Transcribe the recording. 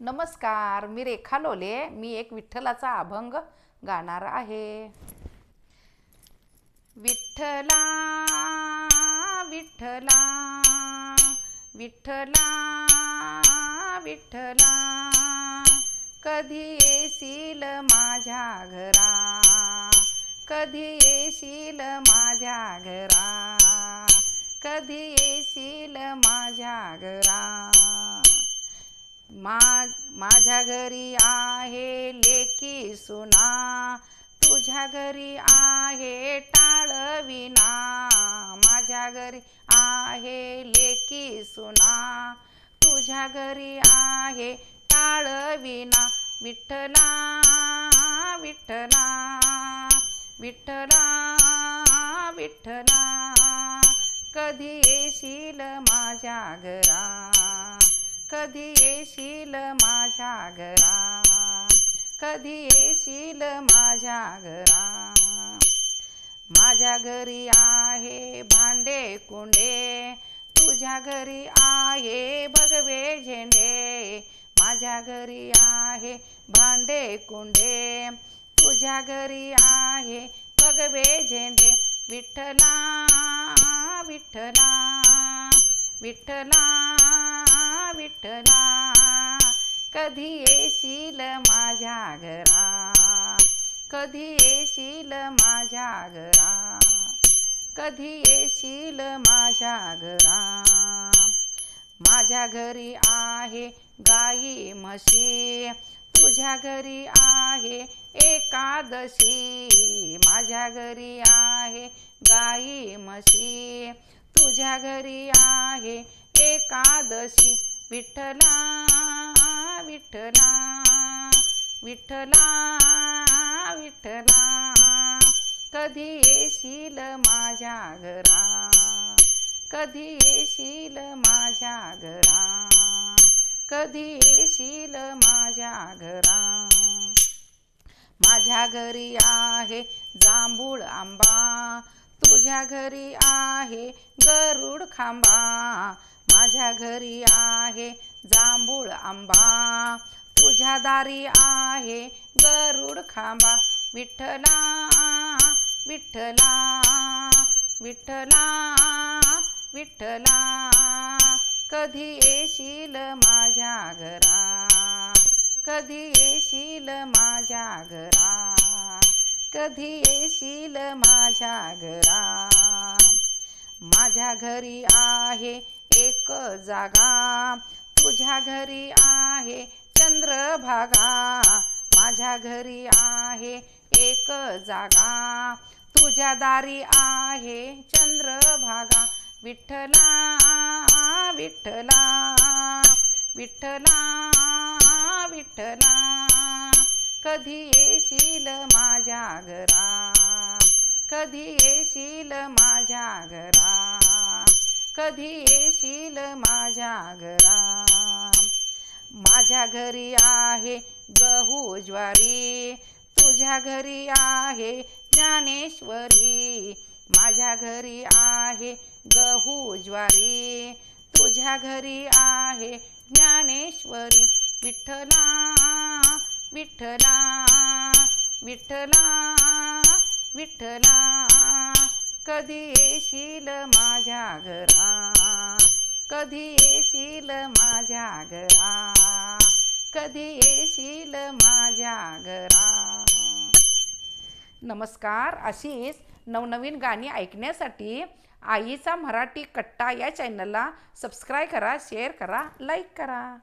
नमस्कार मी रेखा लोले. मी एक विठ्ठलाचा अभंग गाणार आहे. विठ्ठला विठ्ठला विठ्ठला विठ्ठला कधी येशील माझ्या घरा? कधी येशील माझ्या घरा? कधी येशील माझ्या घरा? मा माझ्या घरी आहे लेकी सुना. तुझ्या घरी आहे टाळविना माझ्या घरी आहे लेकी सुना. तुझ्या घरी आहे टाळविना विठ्ठला विठ्ठला विठ्ठला विठ्ठला. कधी येशील माझ्या घरा? कधी येशील माझ्या घरा? कधी येशील माझ्या घरा? माझ्या घरी आहे भांडे कुंडे तुझ्या घरी आहे भगवे झेंडे. माझ्या घरी आहे भांडे कुंडे तुझ्या घरी आहे भगवे झेंडे. विठ्ठला विठ्ठला विठ्ठला विठ्ठला कधी येशील माझ्या घरा? कधी येशील माझ्या घरा? कधी येशील माझ्या घरा? माझ्या घरी आहे गाई म्हशी. तुझ्या घरी आहे एकादशी. माझ्या घरी आहे गाई म्हशी. तुझ्या घरी आहे एकादशी. विठ्ठला विठ्ठला विठ्ठला विठ्ठला. कधी येशील माझ्या घरा? कधी येशील माझ्या घरा? कधी येशील माझ्या घरा? माझ्या घरी आहे जांभूळ आंबा. तुझ्या घरी आहे गरुड खांबा. माझ्या घरी आहे जांभूळ आंबा. तुझ्या दारी आहे गरुड खांबा. विठ्ठला विठ्ठला विठ्ठला विठ्ठला. कधी येशील माझ्या घरा? कधी येशील माझ्या घरा? कधी येशील माझ्या घरा? माझ्या घरी आहे एक जागा तुझ्या घरी आहे चंद्रभागा माझ्या घरी आहे एक जागा. तुझ्या दारी आहे चंद्रभागा विठ्ठला विठ्ठला विठ्ठला विठ्ठला. कधी येशील माझ्या घरा? कधी येशील माझ्या घरा? कधी येशील माझ्या घरा माझ्या घरी आहे गहू ज्वारी. तुझ्या घरी आहे ज्ञानेश्वरी. माझ्या घरी आहे गहू ज्वारी. तुझ्या घरी आहे ज्ञानेश्वरी. विठ्ठला विठ्ठला विठ्ठला विठ्ठला. कधी येशील माझ्या घरा? कधी येशील माझ्या घरा? कधी येशील माझ्या घरा? नमस्कार अशीच नवनवीन गाणी ऐकण्यासाठी आईचा मराठी कट्टा या चॅनलला सबस्क्राईब करा शेअर करा लाईक करा.